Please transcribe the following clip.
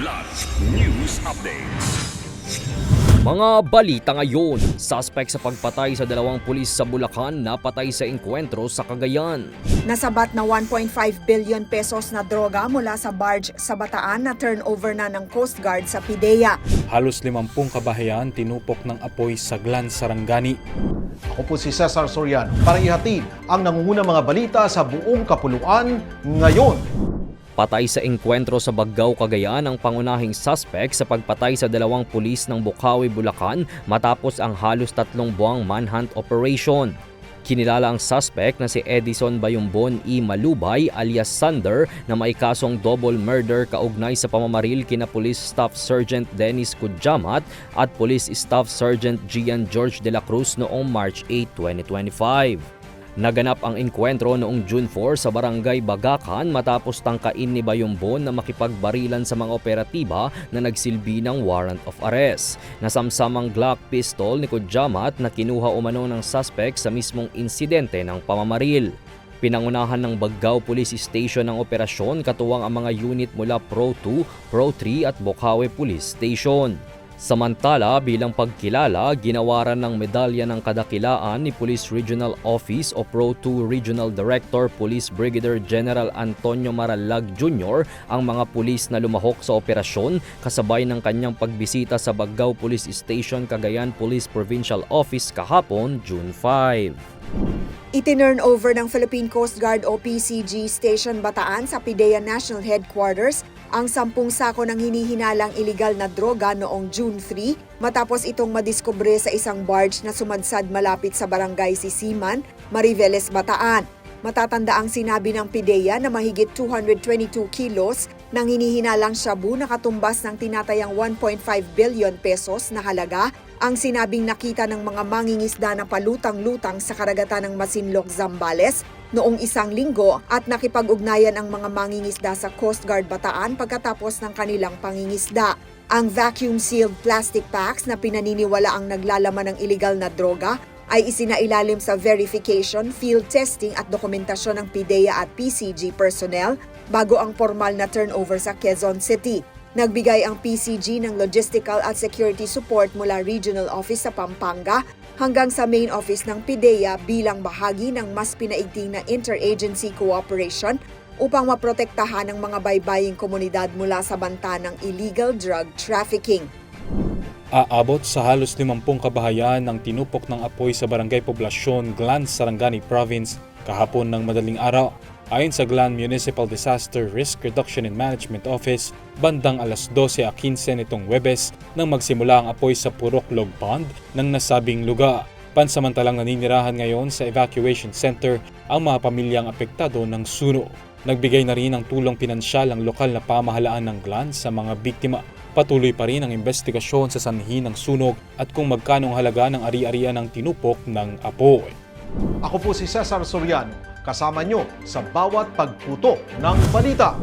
Kidlat News Updates. Mga balita ngayon, suspect sa pagpatay sa dalawang pulis sa Bulacan napatay sa engkwentro sa Cagayan. Nasabat na 1.5 billion pesos na droga mula sa barge sa Bataan na turnover na ng Coast Guard sa Pidea. Halos limampung kabahayan tinupok ng apoy sa Glan Sarangani. Ako po si Cesar Soriano para ihatid ang nangungunang mga balita sa buong kapuluan ngayon. Patay sa engkwentro sa Baggao, Cagayan ang pangunahing suspect sa pagpatay sa dalawang pulis ng Bukawi, Bulacan matapos ang halos tatlong buwang manhunt operation. Kinilala ang suspect na si Edison Bayumbon E. Malubay alias Sander na may kasong double murder kaugnay sa pamamaril kina Police Staff Sergeant Dennis Kudjamat at Police Staff Sergeant Gian George de la Cruz noong March 8, 2025. Naganap ang engkwentro noong June 4 sa Barangay Bagakan matapos tangkain ni Bayombon na makipagbarilan sa mga operatiba na nagsilbi ng warrant of arrest. Nasamsam ang Glock pistol ni Kudjamat na kinuha umano ng suspect sa mismong insidente ng pamamaril. Pinangunahan ng Baggao Police Station ang operasyon katuwang ang mga unit mula Pro 2, Pro 3 at Bocaue Police Station. Samantala, bilang pagkilala, ginawaran ng medalya ng kadakilaan ni Police Regional Office o Pro 2 Regional Director Police Brigadier General Antonio Maralag Jr. ang mga pulis na lumahok sa operasyon kasabay ng kanyang pagbisita sa Baggao Police Station Cagayan Police Provincial Office kahapon, June 5. Itinurn over ng Philippine Coast Guard o PCG Station Bataan sa Pidea National Headquarters ang sampung sako ng hinihinalang iligal na droga noong June 3 matapos itong madiskubre sa isang barge na sumadsad malapit sa barangay Sisiman, Mariveles, Bataan. Matatanda ang sinabi ng PIDEA na mahigit 222 kilos ng hinihinalang shabu na katumbas ng tinatayang 1.5 billion pesos na halaga ang sinabing nakita ng mga mangingisda na palutang-lutang sa karagatan ng Masinloc, Zambales noong isang linggo at nakipag-ugnayan ang mga mangingisda sa Coast Guard Bataan pagkatapos ng kanilang pangingisda. Ang vacuum-sealed plastic packs na pinaniniwala ang naglalaman ng illegal na droga ay isinailalim sa verification, field testing at dokumentasyon ng PIDEA at PCG personnel bago ang formal na turnover sa Quezon City. Nagbigay ang PCG ng logistical at security support mula regional office sa Pampanga hanggang sa main office ng PIDEA bilang bahagi ng mas pinaigting na interagency cooperation upang maprotektahan ang mga baybaying komunidad mula sa banta ng illegal drug trafficking. Aabot sa halos limampung kabahayan ang tinupok ng apoy sa barangay poblasyon Glan, Sarangani Province kahapon ng madaling araw. Ayon sa Glan Municipal Disaster Risk Reduction and Management Office, bandang alas 12.15 nitong Webes nang magsimula ang apoy sa Puroklog Pond ng nasabing lugar. Pansamantalang naninirahan ngayon sa evacuation center ang mga pamilyang apektado ng suno. Nagbigay na rin ng tulong pinansyal ang lokal na pamahalaan ng Glan sa mga biktima. Patuloy pa rin ang investigasyon sa sanhi ng sunog at kung magkano ang halaga ng ari-arian ng tinupok ng apoy. Ako po si Cesar Soriano, kasama nyo sa bawat pagputo ng balita.